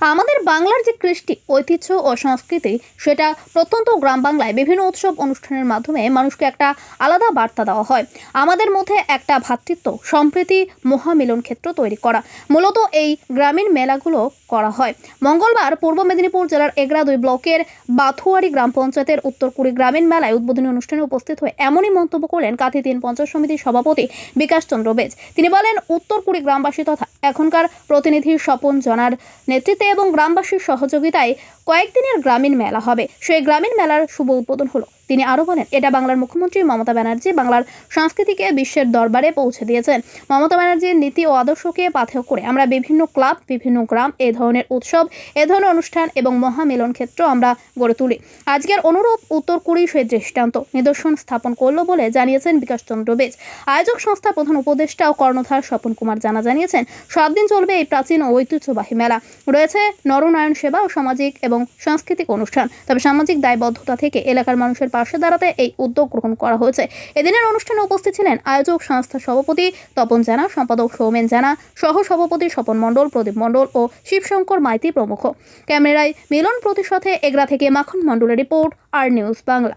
আমাদের বাংলার যে কৃষ্টি, ঐতিহ্য ও সংস্কৃতি, সেটা প্রত্যন্ত গ্রাম বাংলায় বিভিন্ন উৎসব অনুষ্ঠানের মাধ্যমে মানুষকে একটা আলাদা বার্তা দেওয়া হয়। আমাদের মধ্যে একটা ভ্রাতৃত্ব সম্প্রীতি, মহামিলন ক্ষেত্র তৈরি করা। মূলত এই গ্রামীণ মেলাগুলো করা হয়। মঙ্গলবার পূর্ব মেদিনীপুর জেলার এগরা দুই ব্লকের বাথুয়ারি গ্রাম পঞ্চায়েতের উত্তরকুড়ি গ্রামীণ মেলায় উদ্বোধনী অনুষ্ঠানে উপস্থিত হয়ে এমনই মন্তব্য করলেন কাথি তিন পঞ্চায়েত সমিতির সভাপতি বিকাশ চন্দ্র বেজ। তিনি বলেন উত্তরকুড়ি গ্রামবাসী তথা এখনকার প্রতিনিধি স্বপন জনার নেতৃত্বে এবং গ্রামবাসীর সহযোগিতায় কয়েকদিনের গ্রামীণ মেলা হবে। সেই গ্রামীণ মেলার শুভ উদ্বোধন হলো। তিনি আরও বলেন, এটা বাংলার মুখ্যমন্ত্রী মমতা ব্যানার্জি বাংলার সংস্কৃতিকে বিশ্বের দরবারে পৌঁছে দিয়েছেন। মমতা ব্যানার্জির নীতি ও আদর্শকে পাথেয় করে আমরা বিভিন্ন ক্লাব, বিভিন্ন গ্রাম এ ধরনের উৎসব, এ ধরনের অনুষ্ঠান এবং মহামিলন ক্ষেত্র আমরা গড়ে তুলি। আজকের অনুরূপ উত্তর কুড়ি সেই দৃষ্টান্ত নিদর্শন স্থাপন করল বলে জানিয়েছেন বিকাশ চন্দ্র বেজ। আয়োজক সংস্থা প্রধান উপদেষ্টা ও কর্ণধার স্বপন কুমার জানা জানিয়েছেন, সাত দিন চলবে এই প্রাচীন ও ঐতিহ্যবাহী মেলা। রয়েছে নরনারায়ণ সেবা ও সামাজিক এবং সাংস্কৃতিক অনুষ্ঠান। তবে সামাজিক দায়বদ্ধতা থেকে এলাকার মানুষের পাশে দাঁড়াতে এই উদ্যোগ গ্রহণ করা হয়েছে। এদিনের অনুষ্ঠানে উপস্থিত ছিলেন আয়োজক সংস্থার সভাপতি তপন জানা সম্পাদক সৌমেন জানা সহ সভাপতি স্বপন মণ্ডল প্রদীপ মণ্ডল ও শিবশঙ্কর মাইতি প্রমুখ। ক্যামেরায় মিলন প্রতিশোধে এগরা থেকে মাখন মণ্ডলের রিপোর্ট আর নিউজ বাংলা।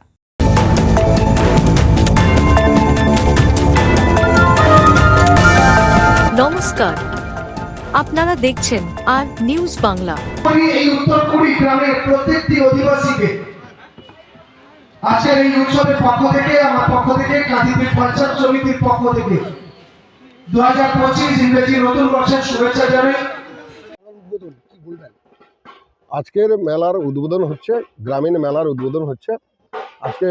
নমস্কার। আপনারা দেখছেন আর নিউজ বাংলা। এই উত্তর কুড়ি গ্রামের প্রত্যেকটি অধিবাসীকে আজকের এই উৎসবের পক্ষ থেকে, আমার পক্ষ থেকে কাঁদিপুর পঞ্চায়েত সমিতির পক্ষ থেকে দু হাজার পঁচিশ ইংরেজি নতুন বর্ষের শুভেচ্ছা জানাই। আজকের মেলার উদ্বোধন হচ্ছে, গ্রামীণ মেলার উদ্বোধন হচ্ছে। আজকে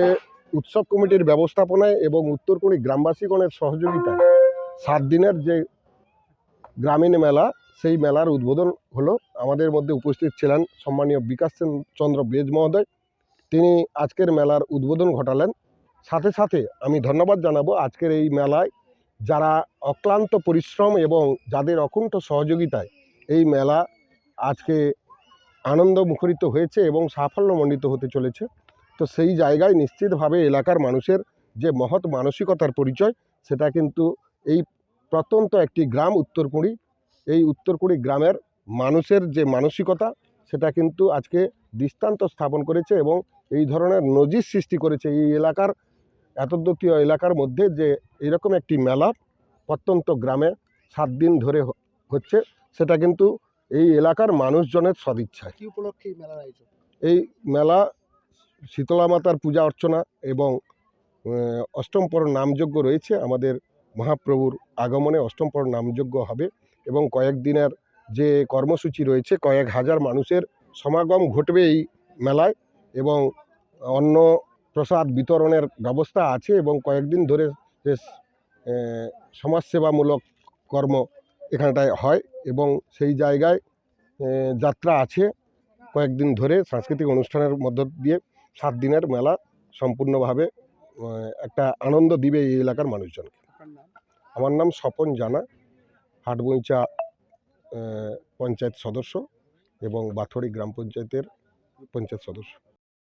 উৎসব কমিটির ব্যবস্থাপনায় এবং উত্তরকুড়ি গ্রামবাসীগণের সহযোগিতায় সাত দিনের যে গ্রামীণ মেলা, সেই মেলার উদ্বোধন হলো। আমাদের মধ্যে উপস্থিত ছিলেন সম্মানীয় বিকাশ চন্দ্র বেজ মহোদয় তিনি আজকের মেলার উদ্বোধন ঘটালেন। সাথে সাথে আমি ধন্যবাদ জানাব আজকের এই মেলায় যারা অক্লান্ত পরিশ্রম এবং যাদের অকুণ্ঠ সহযোগিতায় এই মেলা আজকে আনন্দ মুখরিত হয়েছে এবং সাফল্যমণ্ডিত হতে চলেছে। তো সেই জায়গায় নিশ্চিতভাবে এলাকার মানুষের যে মহৎ মানসিকতার পরিচয়, সেটা কিন্তু এই প্রত্যন্ত একটি গ্রাম উত্তরকুড়ি, এই উত্তরকুড়ি গ্রামের মানুষের যে মানসিকতা, সেটা কিন্তু আজকে দৃষ্টান্ত স্থাপন করেছে এবং এই ধরনের নজির সৃষ্টি করেছে এই এলাকার এতদ্বতীয় এলাকার মধ্যে যে এরকম একটি মেলা প্রত্যন্ত গ্রামে সাত দিন ধরে হচ্ছে সেটা কিন্তু এই এলাকার মানুষজনের সদিচ্ছায়। কি উপলক্ষে এই মেলার এই মেলা শীতলা মাতার পূজা অর্চনা এবং আহ, অষ্টম পর নামযজ্ঞ রয়েছে আমাদের মহাপ্রভুর আগমনে অষ্টম পর নামযজ্ঞ হবে এবং কয়েকদিনের যে কর্মসূচি রয়েছে কয়েক হাজার মানুষের সমাগম ঘটবে এই মেলায় এবং অন্ন প্রসাদ বিতরণের ব্যবস্থা আছে এবং কয়েকদিন ধরে আহ, সমাজসেবামূলক কর্ম এখানটায় হয় এবং সেই জায়গায় যাত্রা আছে। কয়েকদিন ধরে সাংস্কৃতিক অনুষ্ঠানের মধ্য দিয়ে সাত দিনের মেলা সম্পূর্ণভাবে একটা আনন্দ দিবে এই এলাকার মানুষজনকে। আমার নাম স্বপন জানা হাটবইচা পঞ্চায়েত সদস্য। এবং বাথড়ি গ্রাম পঞ্চায়েতের পঞ্চায়েত সদস্য।